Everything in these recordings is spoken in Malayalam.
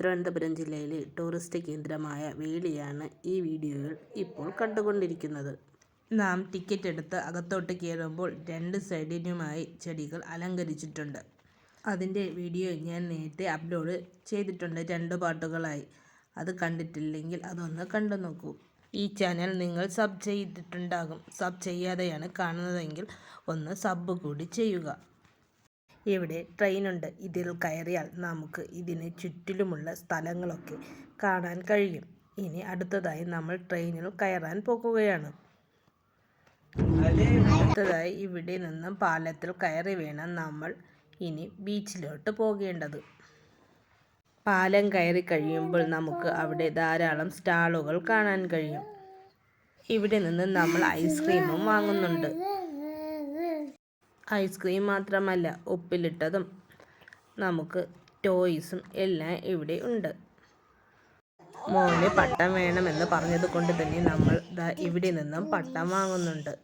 തിരുവനന്തപുരം ജില്ലയിലെ ടൂറിസ്റ്റ് കേന്ദ്രമായ വേളിയാണ് ഈ വീഡിയോകൾ ഇപ്പോൾ കണ്ടുകൊണ്ടിരിക്കുന്നത്. നാം ടിക്കറ്റ് എടുത്ത് അകത്തോട്ട് കയറുമ്പോൾ രണ്ട് സൈഡിനുമായി ചെടികൾ അലങ്കരിച്ചിട്ടുണ്ട്. അതിന്റെ വീഡിയോ ഞാൻ നേരത്തെ അപ്ലോഡ് ചെയ്തിട്ടുണ്ട് രണ്ട് പാട്ടുകളായി. അത് കണ്ടിട്ടില്ലെങ്കിൽ അതൊന്ന് കണ്ടു നോക്കൂ. ഈ ചാനൽ നിങ്ങൾ സബ് ചെയ്തിട്ടുണ്ടാകും. സബ് ചെയ്യാതെയാണ് കാണുന്നതെങ്കിൽ ഒന്ന് സബ് കൂടി ചെയ്യുക. ഇവിടെ ട്രെയിനുണ്ട്. ഇതിൽ കയറിയാൽ നമുക്ക് ഇതിന് ചുറ്റിലുമുള്ള സ്ഥലങ്ങളൊക്കെ കാണാൻ കഴിയും. ഇനി അടുത്തതായി നമ്മൾ ട്രെയിനിൽ കയറാൻ പോകുകയാണ്. അടുത്തതായി ഇവിടെ നിന്നും പാലത്തിൽ കയറി വേണം നമ്മൾ ഇനി ബീച്ചിലോട്ട് പോകേണ്ടത്. പാലം കയറി കഴിയുമ്പോൾ നമുക്ക് അവിടെ ധാരാളം സ്റ്റാളുകൾ കാണാൻ കഴിയും. ഇവിടെ നിന്ന് നമ്മൾ ഐസ്ക്രീമും വാങ്ങുന്നുണ്ട്. ഐസ്ക്രീം മാത്രമല്ല ഉപ്പിലിട്ടതും നമുക്ക് ടോയ്സും എല്ലാം ഇവിടെ ഉണ്ട്. മോന് പട്ടം വേണമെന്ന് പറഞ്ഞത് കൊണ്ട് തന്നെ നമ്മൾ ഇവിടെ നിന്നും പട്ടം വാങ്ങുന്നുണ്ട്.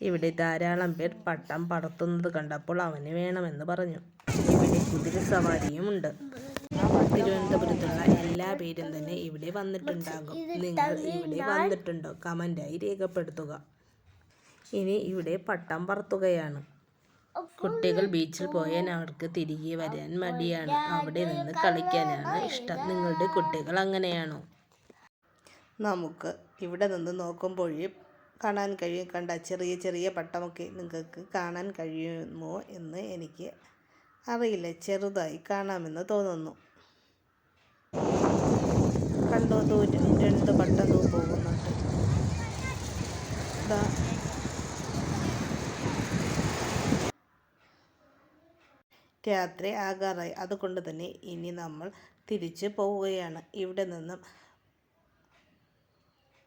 ഇവിടെ ധാരാളം പേർ പട്ടം പറത്തുന്നത് കണ്ടപ്പോൾ അവന് വേണമെന്ന് പറഞ്ഞു. ഇവിടെ കുതിര സവാരിയും ഉണ്ട്. തിരുവനന്തപുരത്തുള്ള എല്ലാ പേരും തന്നെ ഇവിടെ വന്നിട്ടുണ്ടാകും. നിങ്ങൾ ഇവിടെ വന്നിട്ടുണ്ടോ? കമന്റായി രേഖപ്പെടുത്തുക. ഇനി ഇവിടെ പട്ടം പറത്തുകയാണ്. കുട്ടികൾ ബീച്ചിൽ പോയാൽ അവർക്ക് തിരികെ വരാൻ മടിയാണ്. അവിടെ നിന്ന് കളിക്കാനാണ് ഇഷ്ടം. നിങ്ങളുടെ കുട്ടികൾ അങ്ങനെയാണോ? നമുക്ക് ഇവിടെ നിന്ന് നോക്കുമ്പോഴേ കാണാൻ കഴിയും. കണ്ട ചെറിയ ചെറിയ പട്ടമൊക്കെ നിങ്ങൾക്ക് കാണാൻ കഴിയുമോ എന്ന് എനിക്ക് അറിയില്ല. ചെറുതായി കാണാമെന്ന് തോന്നുന്നു. കണ്ടോ ദൂരം രണ്ട് പട്ടം പോകുന്നുണ്ട്. ദാ രാത്രി ആകാറായി. അതുകൊണ്ട് തന്നെ ഇനി നമ്മൾ തിരിച്ച് പോവുകയാണ്. ഇവിടെ നിന്നും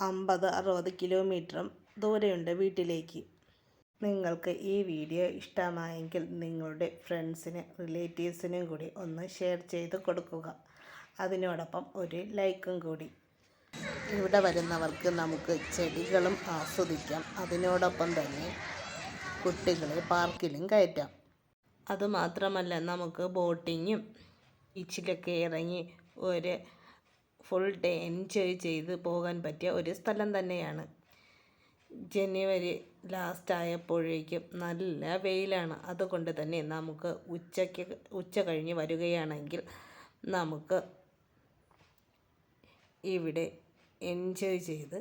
അമ്പത് അറുപത് കിലോമീറ്ററും ദൂരെയുണ്ട് വീട്ടിലേക്ക്. നിങ്ങൾക്ക് ഈ വീഡിയോ ഇഷ്ടമായെങ്കിൽ നിങ്ങളുടെ ഫ്രണ്ട്സിന് റിലേറ്റീവ്സിനും കൂടി ഒന്ന് ഷെയർ ചെയ്ത് കൊടുക്കുക. അതിനോടൊപ്പം ഒരു ലൈക്കും കൂടി. ഇവിടെ വരുന്നവർക്ക് നമുക്ക് ചെടികളും ആസ്വദിക്കാം. അതിനോടൊപ്പം തന്നെ കുട്ടികളെ പാർക്കിലും കയറ്റാം. അതുമാത്രമല്ല നമുക്ക് ബോട്ടിങ്ങും ബീച്ചിലൊക്കെ ഇറങ്ങി ഒരു ഫുൾ ഡേ എൻജോയ് ചെയ്ത് പോകാൻ പറ്റിയ ഒരു സ്ഥലം തന്നെയാണ്. ജനുവരി ലാസ്റ്റ് ആയപ്പോഴേക്കും നല്ല വെയിലാണ്. അതുകൊണ്ട് തന്നെ നമുക്ക് ഉച്ചയ്ക്ക് ഉച്ച കഴിഞ്ഞ് വരികയാണെങ്കിൽ നമുക്ക് ഇവിടെ എൻജോയ് ചെയ്ത്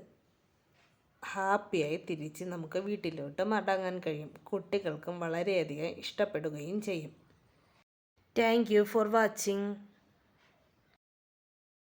ഹാപ്പിയായി തിരിച്ച് നമുക്ക് വീട്ടിലോട്ട് മടങ്ങാൻ കഴിയും. കുട്ടികൾക്കും വളരെയധികം ഇഷ്ടപ്പെടുകയും ചെയ്യും. Thank for watching.